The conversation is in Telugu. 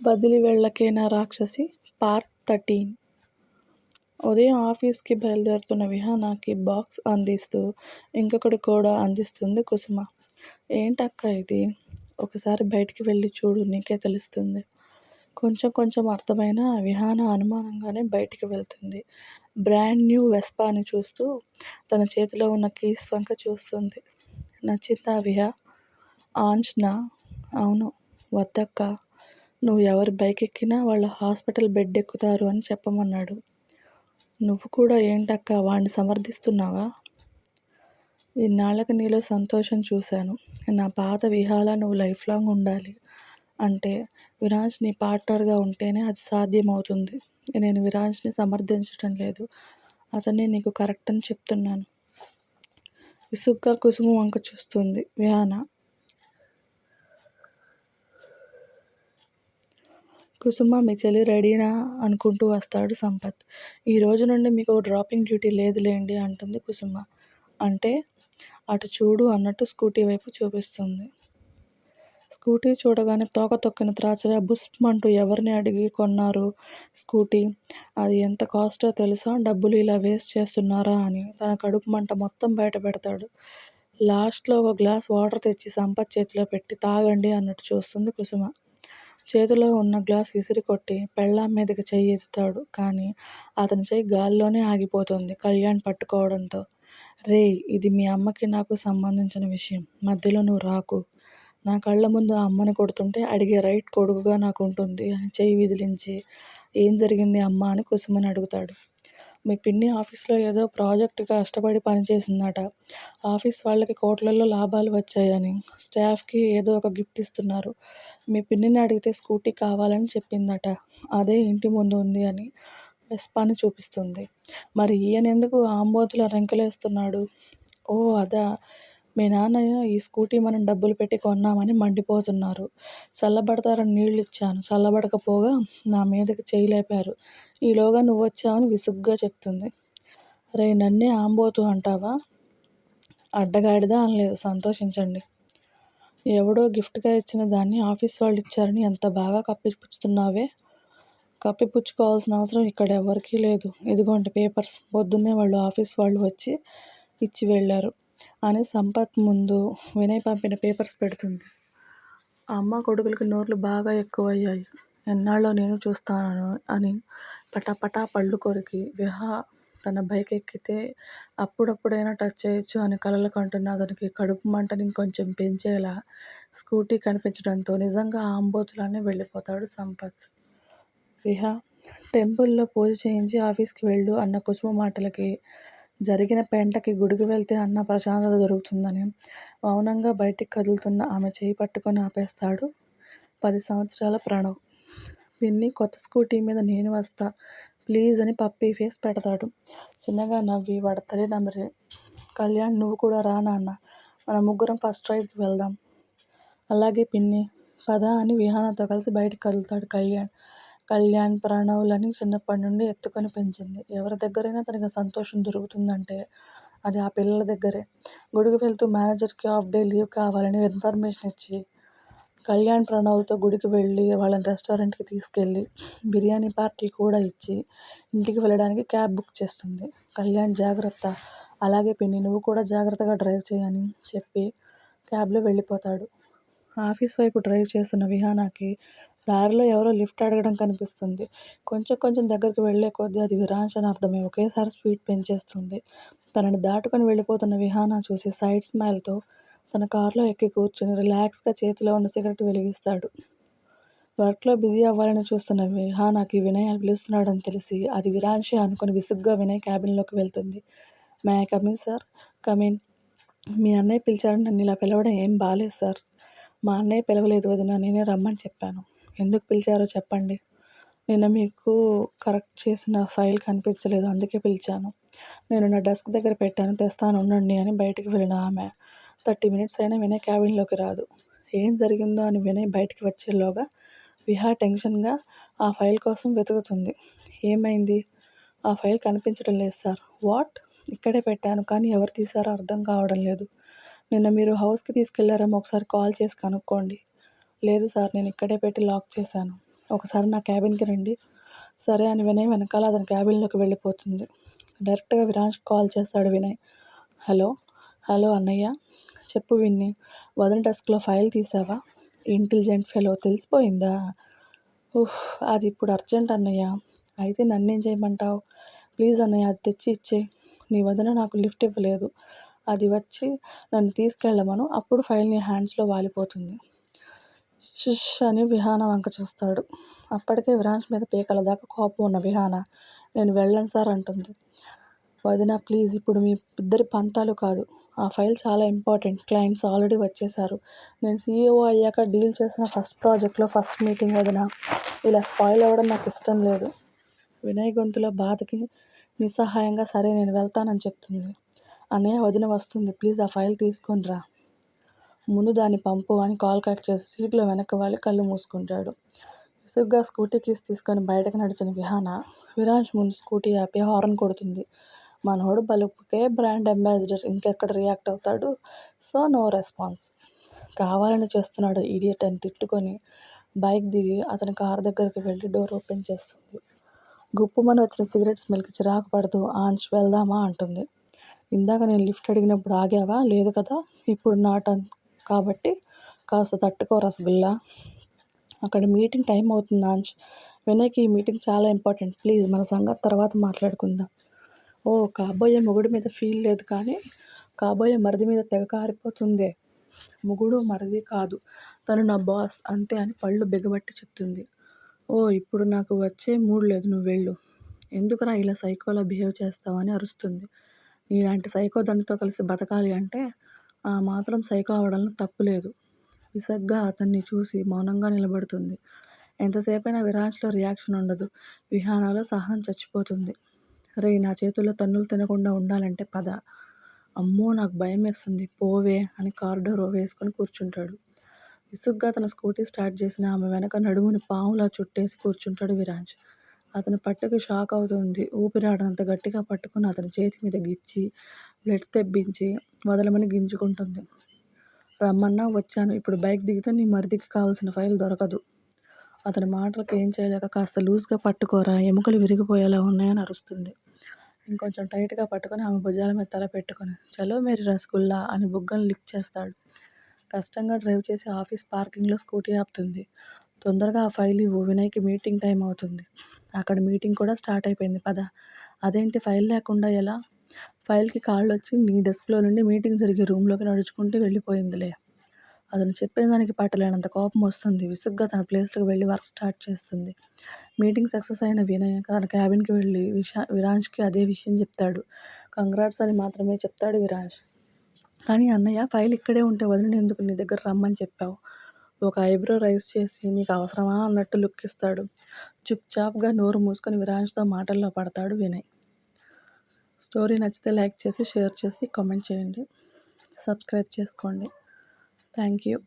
వదిలి వెళ్ళకేనా రాక్షసి? Part thirteen. ఉదయం ఆఫీస్కి బయలుదేరుతున్న విహానాకి బాక్స్ అందిస్తూ ఇంకొకటి కూడా అందిస్తుంది కుసుమ. ఏంటక్క ఇది? ఒకసారి బయటికి వెళ్ళి చూడు నీకే తెలుస్తుంది. కొంచెం కొంచెం అర్థమైన విహాన అనుమానంగానే బయటికి వెళ్తుంది. బ్రాండ్ న్యూ వెస్పాని చూస్తూ తన చేతిలో ఉన్న కీస్ వంక చూస్తుంది. నచ్చిందా విహా? ఆంజ్నా? అవును వద్దక్క. నువ్వు ఎవరి బైక్ ఎక్కినా వాళ్ళు హాస్పిటల్ బెడ్ ఎక్కుతారు అని చెప్పమన్నాడు. నువ్వు కూడా ఏంటక్క వాడిని సమర్థిస్తున్నావా? ఇన్నాళ్ళకి నీలో సంతోషం చూశాను. నా పాత విహాల నువ్వు లైఫ్ లాంగ్ ఉండాలి అంటే విరాజ్ నీ పార్ట్నర్గా ఉంటేనే అది సాధ్యమవుతుంది. నేను విరాజ్ని సమర్థించటం లేదు. అతన్ని నీకు కరెక్ట్ అని చెప్తున్నాను. విసుగ్గా కుసుమ వంక చూస్తుంది విహాన? కుసుమ మీ చెల్లి రెడీనా అనుకుంటూ వస్తాడు సంపత్. ఈ రోజు నుండి మీకు డ్రాపింగ్ డ్యూటీ లేదులేండి అంటుంది కుసుమ. అంటే అటు చూడు అన్నట్టు స్కూటీ వైపు చూపిస్తుంది. స్కూటీ చూడగానే తోక తొక్కిన త్రాచరా బుస్మంటూ ఎవరిని అడిగి కొన్నారు? స్కూటీ అది ఎంత కాస్టో తెలుసా? డబ్బులు ఇలా వేస్ట్ చేస్తున్నారా అని. తన కడుపు మంట మొత్తం బయట పెడతాడు. లాస్ట్లో ఒక గ్లాస్ వాటర్ తెచ్చి సంపత్ చేతిలో పెట్టి తాగండి అన్నట్టు చూస్తుంది కుసుమ. చేతిలో ఉన్న గ్లాస్ విసిరి కొట్టి పెళ్ళాం మీదకి చెయ్యి ఎత్తుతాడు. కానీ అతని చెయ్యి గాల్లోనే ఆగిపోతుంది కళ్యాణ్ పట్టుకోవడంతో. రే ఇది మీ అమ్మకి నాకు సంబంధించిన విషయం. మధ్యలో నువ్వు రాకు. నా కళ్ళ ముందు ఆ అమ్మని కొడుతుంటే అడిగే రైట్ కొడుకుగా నాకు ఉంటుంది అని చెయ్యి విదిలించి ఏం జరిగింది అమ్మ అని కుసుమని అడుగుతాడు. మీ పిన్ని ఆఫీస్లో ఏదో ప్రాజెక్టుగా కష్టపడి పనిచేసిందట ఆఫీస్ వాళ్ళకి కోట్లలో లాభాలు వచ్చాయని స్టాఫ్కి ఏదో ఒక గిఫ్ట్ ఇస్తున్నారు. మీ పిన్నిని అడిగితే స్కూటీ కావాలని చెప్పిందట. అదే ఇంటి ముందు ఉంది అని వెస్పాని చూపిస్తుంది. మరి ఈయన ఎందుకు ఆంబోతుల రెంకలేస్తున్నాడు? ఓ అదా. మీ నాన్నయ్య ఈ స్కూటీ మనం డబ్బులు పెట్టి కొన్నామని మండిపోతున్నారు. చల్లబడతారని నీళ్ళు ఇచ్చాను చల్లబడకపోగా నా మీదకి చేయి లేపారు. ఈలోగా నువ్వు వచ్చావని విసుగ్గా చెప్తుంది. రే నన్నే ఆంబోతు అంటావా? అడ్డగాడిదా అనలేదు. సంతోషించండి. ఎవడో గిఫ్ట్గా ఇచ్చిన దాన్ని ఆఫీస్ వాళ్ళు ఇచ్చారని ఎంత బాగా కప్పిపుచ్చుతున్నావే? కప్పిపుచ్చుకోవాల్సిన అవసరం ఇక్కడ ఎవరికీ లేదు. ఇదిగోండి పేపర్స్. పొద్దున్నే వాళ్ళు ఆఫీస్ వాళ్ళు వచ్చి ఇచ్చి వెళ్ళారు. అని సంపత్ ముందు వినయ్ పంపిన పేపర్స్ పెడుతుంది. అమ్మ కొడుకులకి నోర్లు బాగా ఎక్కువయ్యాయి. ఎన్నాళ్ళో నేను చూస్తాను అని పటాపటా పళ్ళు కొరికి విహా తన బైక్ ఎక్కితే అప్పుడప్పుడైనా టచ్ చేయొచ్చు అని కలలు కంటున్న అతనికి కడుపు మంటని ఇంకొంచెం పెంచేలా స్కూటీ కనిపించడంతో నిజంగా ఆంబోతులానే వెళ్ళిపోతాడు సంపత్. విహా టెంపుల్లో పూజ చేయించి ఆఫీస్కి వెళ్ళు అన్న కుసుమ మాటలకి జరిగిన పెంటకి గుడికి వెళ్తే అన్న ప్రశాంతత దొరుకుతుందని మౌనంగా బయటికి కదులుతున్న ఆమె చేయి పట్టుకొని ఆపేస్తాడు. పది సంవత్సరాల ప్రణవ్. పిన్ని కొత్త స్కూటీ మీద నేను వస్తా. ప్లీజ్ అని పప్పీ ఫేస్ పెడతాడు. చిన్నగా నవ్వి వాడి తల్లి నమ్మరే కళ్యాణ్ నువ్వు కూడా రా నాన్న. మన ముగ్గురం ఫస్ట్ రైడ్కి వెళ్దాం. అలాగే పిన్ని. పద అని విహానంతో కలిసి బయటకు కదులుతాడు కళ్యాణ్. కళ్యాణ్ ప్రణవ్లని చిన్నప్పటి నుండి ఎత్తుకొని పెంచింది. ఎవరి దగ్గరైనా తనకి సంతోషం దొరుకుతుందంటే అది ఆ పిల్లల దగ్గరే. గుడికి వెళ్తూ మేనేజర్కి హాఫ్ డే లీవ్ కావాలని ఇన్ఫర్మేషన్ ఇచ్చి కళ్యాణ్ ప్రణవ్తో గుడికి వెళ్ళి వాళ్ళని రెస్టారెంట్కి తీసుకెళ్ళి బిర్యానీ పార్టీ కూడా ఇచ్చి ఇంటికి వెళ్ళడానికి క్యాబ్ బుక్ చేస్తుంది. కళ్యాణ్ జాగ్రత్త. అలాగే పిన్ని నువ్వు కూడా జాగ్రత్తగా డ్రైవ్ చేయని చెప్పి క్యాబ్లో వెళ్ళిపోతాడు. ఆఫీస్ వైపు డ్రైవ్ చేస్తున్న విహానాకి దారిలో ఎవరో లిఫ్ట్ అడగడం కనిపిస్తుంది. కొంచెం కొంచెం దగ్గరికి వెళ్ళే కొద్దీ అది విరాంశ అని అర్థమై ఒకేసారి స్పీడ్ పెంచేస్తుంది. తనని దాటుకొని వెళ్ళిపోతున్న విహానా చూసి సైడ్ స్మైల్తో తన కారులో ఎక్కి కూర్చుని రిలాక్స్గా చేతిలో ఉన్న సిగరెట్ వెలిగిస్తాడు. వర్క్లో బిజీ అవ్వాలని చూస్తున్న విహానాకి వినయ్ పిలుస్తున్నాడని తెలిసి అది విరాంశే అనుకుని విసుగ్గా వినయ్ క్యాబిన్లోకి వెళ్తుంది. May come in sir? Come in మీ అన్నయ్య పిలిచారని నన్ను ఇలా పిలవడం ఏం బాలేదు సార్. మా అన్నయ్య పిలవలేదు వదిన నేనే రమ్మని చెప్పాను. ఎందుకు పిలిచారో చెప్పండి. నిన్న మీకు కరెక్ట్ చేసిన ఫైల్ కనిపించలేదు అందుకే పిలిచాను. నేను నా డెస్క్ దగ్గర పెట్టాను తెస్తాను ఉండండి అని బయటికి వెళ్ళిన ఆమె. థర్టీ మినిట్స్ అయినా వినయ్ క్యాబిన్లోకి రాదు. ఏం జరిగిందో అని వినయ్ బయటికి వచ్చేలోగా విహా టెన్షన్గా ఆ ఫైల్ కోసం వెతుకుతుంది. ఏమైంది? ఆ ఫైల్ కనిపించడం లేదు సార్. వాట్? ఇక్కడే పెట్టాను కానీ ఎవరు తీసారో అర్థం కావడం లేదు. నిన్న మీరు హౌస్కి తీసుకెళ్ళారేమో ఒకసారి కాల్ చేసి కనుక్కోండి. లేదు సార్ నేను ఇక్కడే పెట్టి లాక్ చేశాను. ఒకసారి నా క్యాబిన్కి రండి. సరే అని వినయ్ వెనకాల అతని క్యాబిన్లోకి వెళ్ళిపోతుంది. డైరెక్ట్గా విరాజ్కి కాల్ చేస్తాడు వినయ్. హలో? హలో అన్నయ్య. చెప్పు విన్ని వదిన డెస్క్లో ఫైల్ తీసావా? ఇంటెలిజెంట్ ఫెలో తెలిసిపోయిందా? ఊహ్ అది ఇప్పుడు అర్జెంట్ అన్నయ్య. అయితే నన్నేం చేయమంటావు? ప్లీజ్ అన్నయ్య అది తెచ్చి ఇచ్చే. నీ వదిన నాకు లిఫ్ట్ ఇవ్వలేదు. అది వచ్చి నన్ను తీసుకెళ్ళమను. అప్పుడు ఫైల్ నీ హ్యాండ్స్లో వాలిపోతుంది. షిష్ అని విహాన వంక చూస్తాడు. అప్పటికే విరాన్స్ మీద పీకల దాకా కోపం ఉన్న విహాన నేను వెళ్ళను సార్ అంటుంది. వదిన ప్లీజ్ ఇప్పుడు మీ ఇద్దరి పంతాలు కాదు. ఆ ఫైల్ చాలా ఇంపార్టెంట్. క్లయింట్స్ ఆల్రెడీ వచ్చేసారు నేను సీఈఓ అయ్యాక డీల్ చేసిన ఫస్ట్ ప్రాజెక్ట్లో ఫస్ట్ మీటింగ్ వదిన. ఇలా స్పాయిల్ అవ్వడం నాకు ఇష్టం లేదు. వినయ్ గొంతులో బాధకి నిస్సహాయంగా సరే నేను వెళ్తానని చెప్తుంది. అన్నయ్య వదిన వస్తుంది. ప్లీజ్ ఆ ఫైల్ తీసుకొని రా. ముందు దాన్ని పంపు అని కాల్ కట్ చేసి సీట్లో వెనక్కి వాలి కళ్ళు మూసుకుంటాడు. విసుగ్గా స్కూటీ కీస్ తీసుకొని బయటకు నడిచిన విహాన విరాజ్ ముందు స్కూటీ ఆపి హార్న్ కొడుతుంది. మనోడు బలుపుకే బ్రాండ్ అంబాసిడర్ ఇంకెక్కడ రియాక్ట్ అవుతాడు? So no response. కావాలని చేస్తున్నాడు ఈడియట్ అని తిట్టుకొని బైక్ దిగి అతని కార్ దగ్గరికి వెళ్ళి డోర్ ఓపెన్ చేస్తుంది. గుప్పుమని వచ్చిన సిగరెట్ స్మెల్కి చిరాకు పడుతూ ఆంచ్ వెళ్దామా? అంటుంది. ఇందాక నేను లిఫ్ట్ అడిగినప్పుడు ఆగావా? లేదు కదా? ఇప్పుడు నా కాబట్టి కాస్త తట్టుకో రసగుల్లా. అక్కడ మీటింగ్ టైం అవుతుంది ఆంచ్. వినయ్కి ఈ మీటింగ్ చాలా ఇంపార్టెంట్. ప్లీజ్ మన సంగతి తర్వాత మాట్లాడుకుందాం. ఓ కాబోయే మొగుడు మీద ఫీల్ లేదు కానీ కాబోయే మరిది మీద తెగ కారిపోతుందే. మొగుడు మరిది కాదు. తను నా బాస్ అంతే అని పళ్ళు బిగబట్టి చెప్తుంది. ఓ ఇప్పుడు నాకు వచ్చే మూడు లేదు నువ్వు వెళ్ళు. ఎందుకురా ఇలా సైకోలా బిహేవ్ చేస్తావని అరుస్తుంది. నీలాంటి సైకో దానితో కలిసి బతకాలి అంటే ఆ మాత్రం సైకో అవడంలో తప్పులేదు విసుగ్గా విసగ్గా అతన్ని చూసి మౌనంగా నిలబడుతుంది. ఎంతసేపైనా విరాజ్లో రియాక్షన్ ఉండదు. విహానాలో సహనం చచ్చిపోతుంది. రే నా చేతుల్లో తన్నులు తినకుండా ఉండాలంటే పద. అమ్మో నాకు భయం వేస్తుంది. పోవే అని కారిడోర్ వేసుకొని కూర్చుంటాడు. విసుగ్గా తన స్కూటీ స్టార్ట్ చేసిన ఆమె వెనక నడుముని పాములా చుట్టేసి కూర్చుంటాడు విరాజ్. అతని పట్టుకు షాక్ అవుతుంది. ఊపిరాడనంత గట్టిగా పట్టుకుని అతని చేతి మీద గిచ్చి బ్లడ్ తెప్పించి వదలమని గింజుకుంటుంది. రమ్మన్నా వచ్చాను. ఇప్పుడు బైక్ దిగితే నీ మరిదికి కావాల్సిన ఫైల్ దొరకదు. అతని మాటలకు ఏం చేయలేక కాస్త లూజ్గా పట్టుకోరా ఎముకలు విరిగిపోయేలా ఉన్నాయని అరుస్తుంది. ఇంకొంచెం టైట్గా పట్టుకొని ఆమె భుజాల మీద తల పెట్టుకొని చలో మేరీ రసగుల్లా అని బుగ్గను లిక్ చేస్తాడు. కష్టంగా డ్రైవ్ చేసి ఆఫీస్ పార్కింగ్లో స్కూటీ ఆపుతుంది. తొందరగా ఆ ఫైల్ ఇవ్వు. వినయ్కి మీటింగ్ టైం అవుతుంది. అక్కడ మీటింగ్ కూడా స్టార్ట్ అయిపోయింది. పద. అదేంటి ఫైల్ లేకుండా ఎలా? ఫైల్కి కాళ్ళు వచ్చి నీ డెస్క్లో నుండి మీటింగ్ జరిగే రూమ్లోకి నడుచుకుంటూ వెళ్ళిపోయిందిలే. అతను చెప్పిన దానికి పట్టలేనంత కోపం వస్తుంది. విసుగ్గా తన ప్లేస్లోకి వెళ్ళి వర్క్ స్టార్ట్ చేస్తుంది. మీటింగ్ సక్సెస్ అయిన వినయ్ తన క్యాబిన్కి వెళ్ళి విషా విరాజ్కి అదే విషయం చెప్తాడు. కంగ్రాట్స్ అని మాత్రమే చెప్తాడు విరాజ్. కానీ అన్నయ్య ఫైల్ ఇక్కడే ఉంటే వదిలిని ఎందుకు నీ దగ్గర రమ్మని చెప్పావు? ఒక ఐబ్రో రైస్ చేసి నీకు అవసరమా అన్నట్టు లుక్ ఇస్తాడు చుప్చాప్గా నోరు మూసుకొని విరాజ్తో మాటల్లో పడతాడు వినయ్. స్టోరీ నచ్చితే లైక్ చేసి షేర్ చేసి కామెంట్ చేయండి. సబ్స్క్రైబ్ చేసుకోండి. Thank you.